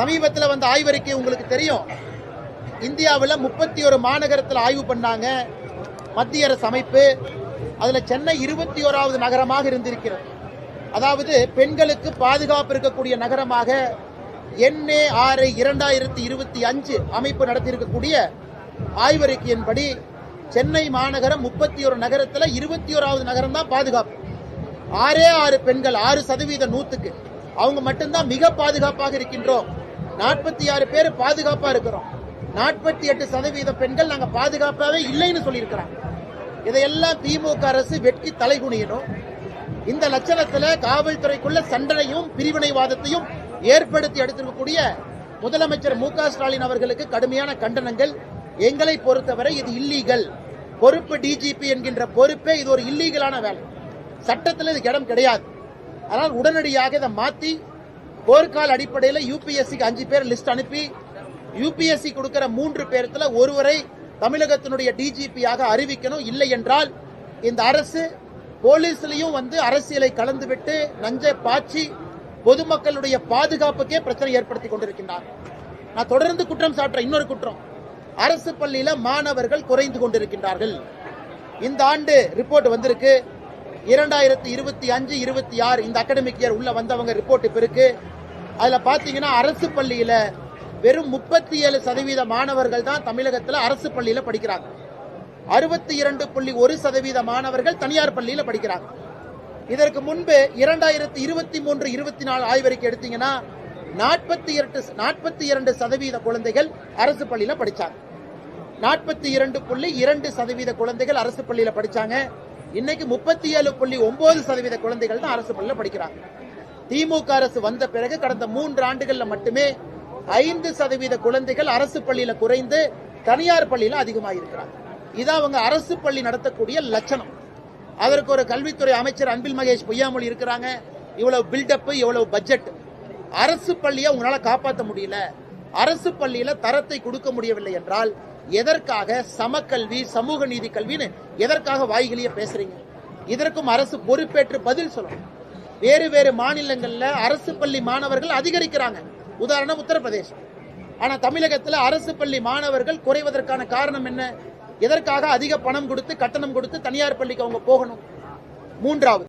சமீபத்தில் வந்த ஆய்வறிக்கை உங்களுக்கு தெரியும். இந்தியாவில் முப்பத்தி ஒரு மாநகரத்தில் ஆய்வு பண்ணாங்க. மத்திய அரசு அமைப்பு. அதில் சென்னை இருபத்தி ஓராவது நகரமாக இருந்திருக்கிறது. அதாவது பெண்களுக்கு பாதுகாப்பு இருக்கக்கூடிய நகரமாக என்ஏ ஆறு இரண்டாயிரத்தி இருபத்தி அஞ்சு அமைப்பு நடத்தியிருக்கக்கூடிய ஆய்வறிக்கையின்படி சென்னை மாநகரம் முப்பத்தி ஒரு நகரத்தில் இருபத்தி ஓராவது நகரம் தான் பாதுகாப்பு. ஆறே ஆறு பெண்கள் ஆறு சதவீத நூற்றுக்கு அவங்க மட்டும்தான் மிக பாதுகாப்பாக இருக்கின்றோம். நாற்பத்தி ஆறு பேர் பாதுகாப்பா இருக்கிறோம். நாற்பத்தி எட்டு சதவீத பெண்கள் நாங்க பாதுகாப்பாவே இல்லைன்னு சொல்லியிருக்கிறாங்க. இதையெல்லாம் திமுக அரசு வெட்கி தலைகுனியணும். இந்த லட்சணத்துல காவல்துறைக்குள்ள சண்டனையும் பிரிவினைவாதத்தையும் ஏற்படுத்தி எடுத்திருக்கக்கூடிய முதலமைச்சர் மு ஸ்டாலின் அவர்களுக்கு கடுமையான கண்டனங்கள். எங்களை பொறுத்தவரை இது இல்லீகல் பொறுப்பு டிஜிபி என்கின்ற பொறுப்பே இது ஒரு இல்லீகலான வேலை. சட்டத்தில் இதுக்கு இடம் கிடையாது. அதனால் உடனடியாக இதை மாற்றி போர்க்கால அடிப்படையில் யூபிஎஸ்சிக்கு அஞ்சு பேர் லிஸ்ட் அனுப்பி யூபிஎஸ்சி கொடுக்கிற மூன்று பேர்த்துல ஒருவரை தமிழகத்தினுடைய டிஜிபியாக அறிவிக்கணும். இல்லை என்றால் இந்த அரசு போலீஸ்லையும் வந்து அரசியலை கலந்துவிட்டு நஞ்சை பாய்ச்சி பொதுமக்களுடைய பாதுகாப்புக்கே பிரச்சனை ஏற்படுத்தி கொண்டிருக்கின்றார். நான் தொடர்ந்து குற்றம் சாட்டுற இன்னொரு குற்றம். அரசு பள்ளியில மாணவர்கள் குறைந்து கொண்டிருக்கின்றார்கள். இந்த ஆண்டு ரிப்போர்ட் வந்திருக்கு. இரண்டாயிரத்தி இருபத்தி அஞ்சு இருபத்தி ஆறு இந்த அகாடமிக் இயர் உள்ள வந்தவங்க ரிப்போர்ட் இப்ப இருக்கு. அதுல பாத்தீங்கன்னா அரசு பள்ளியில வெறும் முப்பத்தி ஏழு சதவீத மாணவர்கள் தான் தமிழகத்துல அரசு பள்ளியில படிக்கிறாங்க. அறுபத்தி இரண்டு புள்ளி ஒரு சதவீத மாணவர்கள் தனியார் பள்ளியில படிக்கிறாங்க. இதற்கு முன்பு இரண்டாயிரத்தி இருபத்தி மூன்று இருபத்தி நாலு ஆய்வறிக்கை எடுத்தீங்கன்னா நாற்பத்தி இரண்டு நாற்பத்தி இரண்டு சதவீத குழந்தைகள் அரசு பள்ளியில படிச்சாங்க. நாற்பத்தி இரண்டு புள்ளி இரண்டு சதவீத குழந்தைகள் அரசு பள்ளியில படிச்சாங்க. இன்னைக்கு முப்பத்தி ஏழு புள்ளி ஒன்பது சதவீத குழந்தைகள் தான் அரசு பள்ளியில படிக்கிறாங்க. திமுக அரசு வந்த பிறகு கடந்த மூன்று ஆண்டுகள்ல மட்டுமே ஐந்து சதவீத குழந்தைகள் அரசு பள்ளியில குறைந்து தனியார் பள்ளியில அதிகமாயிருக்கிறாங்க. இதான் அவங்க அரசு பள்ளி நடத்தக்கூடிய லட்சணம். அதற்கு ஒரு கல்வித்துறை அமைச்சர் அன்பில் மகேஷ் பொய்யாமொழி இருக்கிறாங்க. இவ்வளவு பில்டப் இவ்வளவு பட்ஜெட் அரசு பள்ளியை உங்களால காப்பாற்ற முடியல. அரசு பள்ளியில தரத்தை கொடுக்க முடியவில்லை என்றால் எதற்காக சமக்கல்வி சமூக நீதி கல்வின்னு எதற்காக வாய்களையே பேசுறீங்க? இதற்கும் அரசு பொறுப்பேற்று பதில் சொல்லணும். வேறு வேறு மாநிலங்களில் அரசு பள்ளி மாணவர்கள் அதிகரிக்கிறாங்க. உதாரணம் உத்தரப்பிரதேசம். ஆனால் தமிழகத்தில் அரசு பள்ளி மாணவர்கள் குறைவதற்கான காரணம் என்ன? எதற்காக அதிக பணம் கொடுத்து கட்டணம் கொடுத்து தனியார் பள்ளிக்கு அவங்க போகணும்? மூன்றாவது